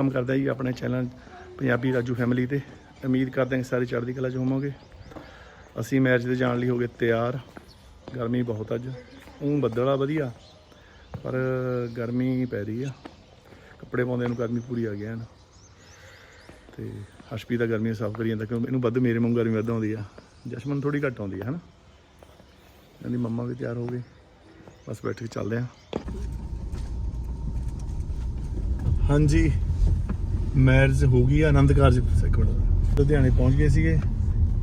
ਕੰਮ ਕਰਦਾ ਜੀ ਆਪਣੇ ਚੈਨਲ ਪੰਜਾਬੀ ਰਾਜੂ ਫੈਮਿਲੀ ਤੇ। ਉਮੀਦ ਕਰਦੇ ਹਾਂ ਕਿ ਸਾਰੇ ਚੜ੍ਹਦੀ ਕਲਾ 'ਚ ਹੋਵੋਗੇ। ਅਸੀਂ ਮੈਰਿਜ ਤੇ ਜਾਣ ਲਈ ਹੋ ਗਏ ਤਿਆਰ। ਗਰਮੀ ਬਹੁਤ ਅੱਜ। ਉਹ ਬੱਦਲ ਆ, ਵਧੀਆ। ਪਰ ਗਰਮੀ ਪੈ ਰਹੀ ਆ। ਕੱਪੜੇ ਪਾਉਂਦੇ ਨੂੰ ਗਰਮੀ ਪੂਰੀ ਆ ਗਿਆ ਨਾ। ਤੇ ਹਸ਼ਪੀ ਦਾ ਗਰਮੀ ਸਾਫ਼ ਕਰੀ ਜਾਂਦਾ ਕਿਉਂਕਿ ਇਹਨੂੰ ਵੱਧ ਮੇਰੇ ਵਾਂਗੂ ਗਰਮੀ ਵੱਧ ਆਉਂਦੀ ਆ। ਜਸ਼ਮਨ ਥੋੜੀ ਘੱਟ ਆਉਂਦੀ ਆ, ਹਨਾ? ਇਹਦੀ ਮੰਮਾ ਵੀ ਤਿਆਰ ਹੋ ਗਏ। ਬਸ ਬੈਠ ਕੇ ਚੱਲਦੇ ਆ। ਹਾਂਜੀ। ਮੈਰਿਜ ਹੋ ਗਈ ਆ, ਆਨੰਦ ਕਾਰਜ ਇੱਕ ਮਿੰਟ ਲੁਧਿਆਣੇ ਪਹੁੰਚ ਗਏ ਸੀਗੇ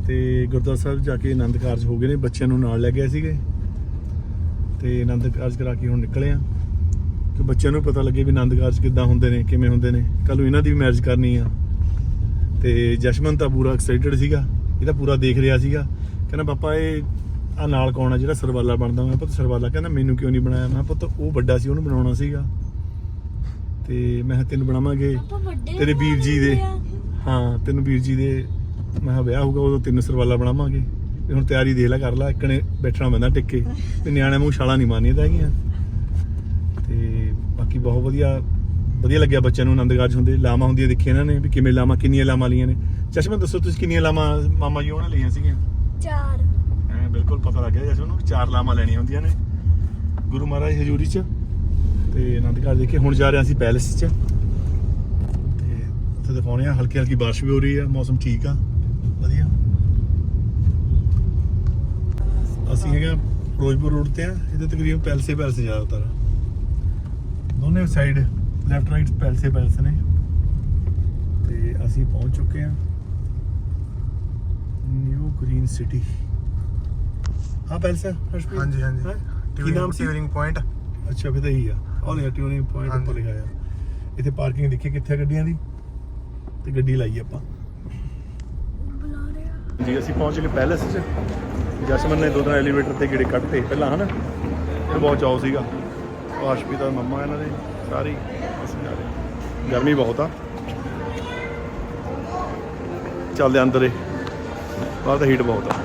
ਤੇ ਗੁਰਦੁਆਰਾ ਸਾਹਿਬ ਜਾ ਕੇ ਆਨੰਦ ਕਾਰਜ ਹੋ ਗਏ ਨੇ, ਬੱਚਿਆਂ ਨੂੰ ਨਾਲ ਲੈ ਗਏ ਸੀਗੇ। ਤੇ ਆਨੰਦ ਕਾਰਜ ਕਰਾ ਕੇ ਹੁਣ ਨਿਕਲੇ ਆ। ਕਿ ਬੱਚਿਆਂ ਨੂੰ ਪਤਾ ਲੱਗੇ ਵੀ ਆਨੰਦ ਕਾਰਜ ਕਿੱਦਾਂ ਹੁੰਦੇ ਨੇ, ਕਿਵੇਂ ਹੁੰਦੇ ਨੇ। ਕੱਲ ਨੂੰ ਇਹਨਾਂ ਦੀ ਵੀ ਮੈਰਿਜ ਕਰਨੀ ਆ। ਤੇ ਜਸ਼ਮਨ ਤਾਂ ਪੂਰਾ ਐਕਸਾਈਟਡ ਸੀਗਾ, ਇਹ ਤਾਂ ਪੂਰਾ ਦੇਖ ਰਿਹਾ ਸੀਗਾ। ਕਹਿੰਦਾ, ਪਾਪਾ, ਇਹ ਆ ਨਾਲ ਕੌਣ ਆ ਜਿਹੜਾ ਸਰਵਾਲਾ ਬਣਦਾ? ਮੈਂ ਪੁੱਤ, ਸਰਵਾਲਾ ਕਹਿੰਦਾ, ਮੈਨੂੰ ਕਿਉਂ ਨਹੀਂ ਬਣਾਇਆ? ਮੈਂ ਕਿਹਾ, ਪੁੱਤ, ਉਹ ਵੱਡਾ ਸੀ, ਉਹਨੂੰ ਬਣਾਉਣਾ ਸੀਗਾ। ਤੇ ਮੈਂ ਕਿਹਾ ਤੈਨੂੰ ਬਣਾਵਾਂਗੇ ਤੇਰੇ ਵੀਰ ਜੀ ਦੇ। ਹਾਂ ਤੈਨੂੰ ਵੀਰ ਜੀ ਦੇ। ਮੈਂ ਕਿਹਾ ਵਿਆਹ ਹੋਊਗਾ ਉਦੋਂ ਤੈਨੂੰ ਸਰਵਾਲਾ ਬਣਾਵਾਂਗੇ। ਤੇ ਹੁਣ ਤਿਆਰੀ ਦੇਖ ਲੈ ਕਰ ਲੈ ਇੱਕਣੇ ਬੈਠਣਾ ਪੈਂਦਾ ਟਿੱਕੇ। ਤੇ ਨਿਆਣੇ ਮੂੰਹ ਛਾਲਾਂ ਨਹੀਂ ਮਾਰਨੀਆਂ ਤਾਂ ਹੈਗੀਆਂ। ਤੇ ਬਾਕੀ ਬਹੁਤ ਵਧੀਆ ਵਧੀਆ ਲੱਗਿਆ ਬੱਚਿਆਂ ਨੂੰ ਆਨੰਦ ਕਾਰਜ ਹੁੰਦੇ। ਲਾਮਾ ਹੁੰਦੀਆਂ ਦੇਖੀਆਂ ਇਹਨਾਂ ਨੇ ਵੀ ਕਿਵੇਂ ਲਾਮਾ ਕਿੰਨੀਆਂ ਲਾਮਾ ਲੀਆਂ ਨੇ। ਚਸ਼ਮਾ ਦੱਸੋ ਤੁਸੀਂ ਕਿੰਨੀਆਂ ਲਾਮਾ ਮਾਮਾ ਜੀ ਉਹਨੇ ਲਈਆਂ ਸੀਗੀਆਂ? ਚਾਰ। ਐਂ ਬਿਲਕੁਲ ਪਤਾ ਲੱਗ ਗਿਆ ਜਸ਼ਨ ਨੂੰ। ਚਾਰ ਲਾਮਾ ਲੈਣੀਆਂ ਹੁੰਦੀਆਂ ਨੇ। ਗੁਰੂ ਮਹਾਰਾਜ ਹਜ਼ੂਰੀ 'ਚ। ਤੇ ਆਨੰਦ ਕਾਰਜ ਦੇਖੇ ਹੁਣ ਜਾ ਰਹੇ ਹਾਂ ਅਸੀਂ ਪੈਲੇਸ 'ਚ। ਤੇ ਉੱਥੇ ਦਿਖਾਉਣੇ ਆ ਹਲਕੀ ਹਲਕੀ ਬਾਰਿਸ਼ ਵੀ ਹੋ ਰਹੀ ਆ ਮੌਸਮ ਠੀਕ ਆ। ਵਧੀਆ। ਅਸੀਂ ਹੈਗਾ ਫਿਰੋਜ਼ਪੁਰ ਰੋਡ ਤੇ ਆ ਇਹਦੇ ਤਕਰੀਬਨ ਪੈਲਸੇ ਪੈਲਸੇ ਜ਼ਿਆਦਾਤਰ ਦੋਨੇ ਸਾਈਡ ਲੈਫਟ ਰਾਈਟ ਪੈਲਸੇ ਪੈਲਸ ਨੇ। ਤੇ ਅਸੀਂ ਪਹੁੰਚ ਚੁੱਕੇ ਆ ਨਿਊ ਗ੍ਰੀਨ ਸਿਟੀ ਹਾਂ ਪੈਲਸਾ ਹਰਸ਼ਪ੍ਰੀਤ? ਹਾਂਜੀ ਹਾਂਜੀ। ਹੈਂ? ਕੀ ਨਾਮ ਸੀ? ਟਿਊਰਿੰਗ ਪੁਆਇੰਟ ਅੱਛਾ ਫਿਰ ਤਾਂ ਇਹੀ ਆ। ਉਹ ਲੈ ਟਿਊਨਿੰਗ ਪੁਆਇੰਟ ਉੱਪਰ। ਲਿਖਿਆ ਆ ਇੱਥੇ ਪਾਰਕਿੰਗ ਦੇਖੀ ਕਿੱਥੇ ਗੱਡੀਆਂ ਦੀ? ਤੇ ਗੱਡੀ ਲਾਈ ਆਪਾਂ। ਬੁਲਾ ਰਿਹਾ ਜੀ ਅਸੀਂ ਪਹੁੰਚ ਗਏ ਪੈਲੇਸ 'ਚ। ਜਸਮਨ ਨੇ ਦੋ ਦਿਨ ਐਲੀਵੇਟਰ ਤੇ ਗੇੜੇ ਕੱਢਤੇ ਪਹਿਲਾਂ ਹਨਾ? ਇਹ ਬਹੁਤ ਚਾਅ ਸੀਗਾ। ਆਸ਼ਪੀ ਦਾ ਮੰਮਾ ਇਹਨਾਂ ਦੇ ਸਾਰੀ ਅਸੀਂ ਜਾ ਰਹੇ ਗਰਮੀ ਬਹੁਤ ਆ। ਚੱਲਦੇ ਅੰਦਰ ਬਾਹਰ ਤਾਂ ਹੀਟ ਬਹੁਤ ਆ।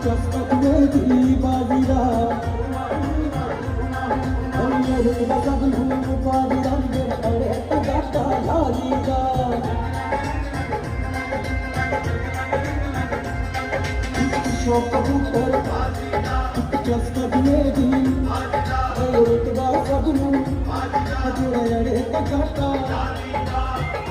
ਚਸਕਤ ਮੇਰੀ ਬਾਜ਼ੀ ਦਾ ਹੋਈ ਰੁਕ ਦਾ ਸਭ ਨੂੰ ਪਾਦੀ ਰੰਗ ਅੜੇ ਤਗਾਟਾ ਲਾਲੀ ਦਾ ਸ਼ੋਕ ਕਬੂਤਰ ਬਾਜ਼ੀ ਦਾ ਚਸਕਤ ਮੇਰੀ ਬਾਜ਼ੀ ਦਾ ਹੋਈ ਰੁਕ ਦਾ ਸਭ ਨੂੰ ਪਾਦੀ ਰੰਗ ਅੜੇ ਤਗਾਟਾ ਲਾਲੀ ਦਾ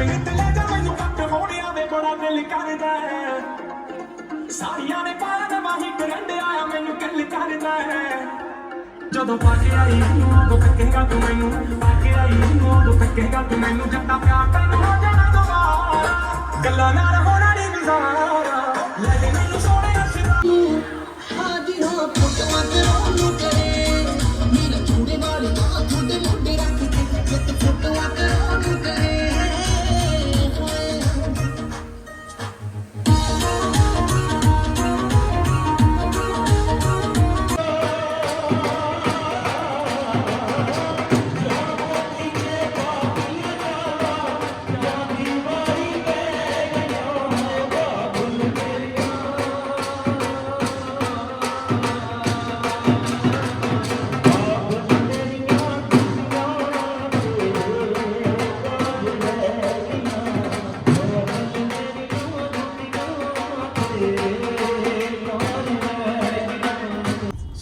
ਪੀਤ ਲੈ ਜਾ ਮੈਨੂੰ ਕੱਟ ਮੋੜਿਆ ਵੇ, ਬੜਾ ਦਿਲ ਕਰਦਾ ਹੈ। ਸਾਰੀਆਂ ਨੇ ਪਾਇਆ ਨਾ ਮਾਹੀ ਕਰੰਡਿਆ ਮੈਨੂੰ ਕੱਲ ਕਰਦਾ ਹੈ। ਜਦੋਂ ਪਾ ਕੇ ਆਈ ਨੂੰ ਉਹ ਤੱਕੇਗਾ ਤੂੰ ਮੈਨੂੰ। ਪਾ ਕੇ ਆਈ ਨੂੰ ਉਹ ਤੱਕੇਗਾ ਤੂੰ ਮੈਨੂੰ। ਜੱਟਾ ਪਿਆਰ ਤੈਨੂੰ ਹੋ ਜਾਣਾ ਦੁਬਾਰਾ ਗੱਲਾਂ ਨਾਲ ਹੋਣਾ ਨਹੀਂ ਗੁਜ਼ਾਰਾ। ਲੈ ਮੈਨੂੰ ਸੋਹਣੇ ਅਸ਼ਰਾ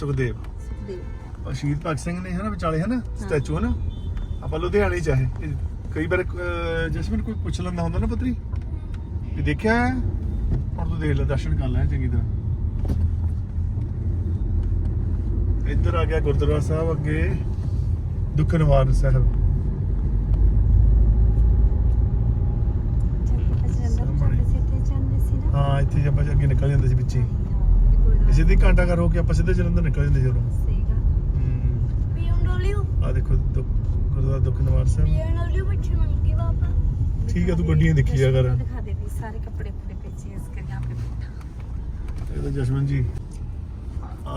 ਸੁਖਦੇਵ। ਸੁਖਦੇਵ। ਸ਼ਹੀਦ ਭਗਤ ਸਿੰਘ ਨੇ ਹਨਾ ਵਿਚਾਲੇ ਹਨਾ ਸਟੈਚੂ ਹਨਾ। ਆਪਾਂ ਲੁਧਿਆਣੇ ਚ ਕਈ ਵਾਰ ਜਸਮਨ ਕੋਈ ਪੁੱਛ ਲੈਂਦਾ ਹੁੰਦਾ ਨਾ ਪਤਰੀ। ਵੀ ਦੇਖਿਆ ਹੁਣ ਤੂੰ ਦੇਖ ਲੈ ਦਰਸ਼ਨ ਕਰ ਲੈ ਚੰਗੀ ਤਰ੍ਹਾਂ। ਇੱਧਰ ਆ ਗਿਆ ਗੁਰਦੁਆਰਾ ਸਾਹਿਬ ਅੱਗੇ ਦੁੱਖ ਨਿਵਾਰਨ ਸਾਹਿਬ ਹਾਂ ਇੱਥੇ ਆਪਾਂ ਅੱਗੇ ਨਿਕਲ ਜਾਂਦੇ ਸੀ ਵਿੱਚੇ ਕੋਈ ਨਾ ਸਿੱਧੀ ਘੰਟਾ ਘਰ ਹੋ ਆਪਾਂ ਸਿੱਧੇ ਜਲੰਧਰ ਨਿਕਲ ਜਾਂਦੇ ਜਦੋਂ। ਸਹੀ ਗੱਲ। ਹੂੰ। BMW ਆ ਦੇਖੋ ਦੁ- ਗੁਰਦੁਆਰਾ ਦੁਖਨਵਾਰ ਸਾਹਿਬ। BMW ਬੱਚੇ ਮੰਗੀ ਪਾਪਾ ਠੀਕ ਹੈ ਤੂੰ ਗੱਡੀਆਂ ਦੇਖੀ ਜਾ ਕਰ। ਦਿਖਾ ਦੇ ਵੀ ਸਾਰੇ ਕੱਪੜੇ ਕੁੜੇ ਭੇਜੇ ਇਸ ਕਰਕੇ ਆਪੇ ਬੈਠਾ ਇਹ ਤਾਂ ਜਸ਼ਮਨ ਜੀ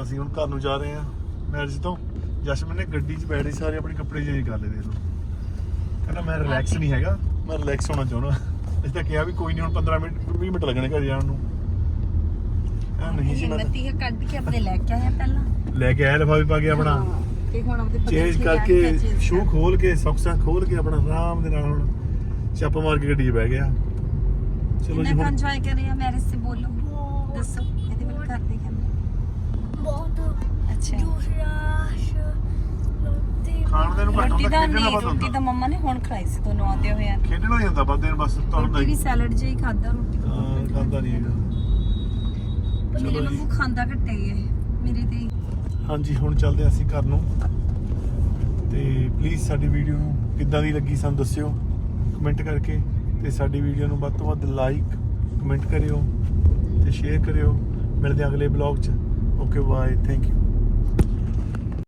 ਅਸੀਂ ਹੁਣ ਘਰ ਨੂੰ ਜਾ ਰਹੇ ਹਾਂ। ਮੈਰਿਜ ਤੋਂ ਜਸ਼ਮਨ ਨੇ ਗੱਡੀ 'ਚ ਬੈਠੇ ਸਾਰੇ ਆਪਣੇ ਕੱਪੜੇ ਚੇਂਜ ਕਰ ਲਏ ਦੇਖ ਕਹਿੰਦਾ ਮੈਂ ਰਿਲੈਕਸ ਨਹੀਂ ਹੈਗਾ ਮੈਂ ਰਿਲੈਕਸ ਹੋਣਾ ਚਾਹੁੰਦਾ। ਅਸੀਂ ਤਾਂ ਕਿਹਾ ਵੀ ਕੋਈ ਨਹੀਂ ਹੁਣ 15 ਮਿੰਟ 20 ਮਿੰਟ ਲੱਗਣੇ ਘਰ ਜਾਣ ਨੂੰ। ਆ ਨਹੀਂ ਸੀ ਮੈਂ ਤਾਂ- ਹਿੰਮਤੀ ਹੈ ਕੱਢ ਕੇ ਆਪਣੇ ਲੈ ਕੇ ਆਇਆ ਪਹਿਲਾਂ। ਲੈ ਕੇ ਆਇਆ ਲਫਾਫੇ ਪਾ ਕੇ ਆਪਣਾ। ਹਾਂ, ਤੇ ਹੁਣ ਆਪਦੇ ਪਤਾ ਚੇਂਜ ਕੀ ਕਰਕੇ ਆ, change ਸ਼ੂ। ਖੋਲ ਕੇ ਸੌਕਸਾਂ ਖੋਲ ਕੇ ਆਪਣਾ ਆਰਾਮ ਦੇ ਨਾਲ ਹੁਣ ਚੱਪ ਮਾਰ ਕੇ ਗੱਡੀ 'ਚ ਬਹਿ ਗਿਆ। ਚਲੋ ਜੀ ਹੁਣ ਇੰਜੋਏ ਕਰ ਰਹੇ ਆ ਮੈਰਿਜ ਸੇ ਬੋਲੋ। ਦੱਸੋ ਇਹਦੇ ਵੱਲ ਕਰਦੇ ਕਹਿੰਦੇ। ਬਹੁਤ ਅੱਛਾ। ਜੂਸ ਰਾਸ਼ ਰੋਟੀ ਖਾਣ ਦੇ ਨੂੰ ਘੱਟ ਰੋਟੀ ਹੁੰਦਾ ਦਾ ਖੇਡਣਾ ਨਹੀਂ ਵੱਧ ਰੋਟੀ ਹੁੰਦਾ। ਤਾਂ ਮੰਮਾ ਨੇ ਹੁਣ ਖਲਾਈ ਸੀ ਤੁਹਾਨੂੰ ਆਉਂਦੇ ਹੋਏ ਆ। ਖੇਡਣਾ ਹੀ ਹੁੰਦਾ ਬਸ ਦਿਨ ਬਸ ਤੁਰਦਾ ਰੋਟੀ ਵੀ ਹੀ। ਸੈਲਡ ਜਿਹਾ ਹੀ ਖਾਦਾ ਰੋਟੀ। ਖਾਂਦਾ ਨਹੀਂ ਹੈਗਾ। ਮੇਰੇ ਚਲੋ ਜੀ। ਵਾਂਗੂ ਖਾਂਦਾ ਘੱਟੇ ਹੀ ਹੈ ਮੇਰੇ ਤੇ ਹੀ। ਹਾਂਜੀ ਹੁਣ ਚੱਲਦੇ ਹਾਂ ਅਸੀਂ ਘਰ ਨੂੰ। ਤੇ ਪਲੀਜ਼ ਸਾਡੀ ਵੀਡੀਓ ਨੂੰ ਕਿੱਦਾਂ ਦੀ ਲੱਗੀ ਸਾਨੂੰ ਦੱਸਿਓ ਕਮੈਂਟ ਕਰਕੇ। ਤੇ ਸਾਡੀ ਵੀਡੀਓ ਨੂੰ ਵੱਧ ਤੋਂ ਵੱਧ ਲਾਈਕ ਕਮੈਂਟ ਕਰਿਓ ਤੇ ਸ਼ੇਅਰ ਕਰਿਓ। ਮਿਲਦੇ ਹਾਂ ਅਗਲੇ ਬਲੌਗ 'ਚ। Okay bye thank you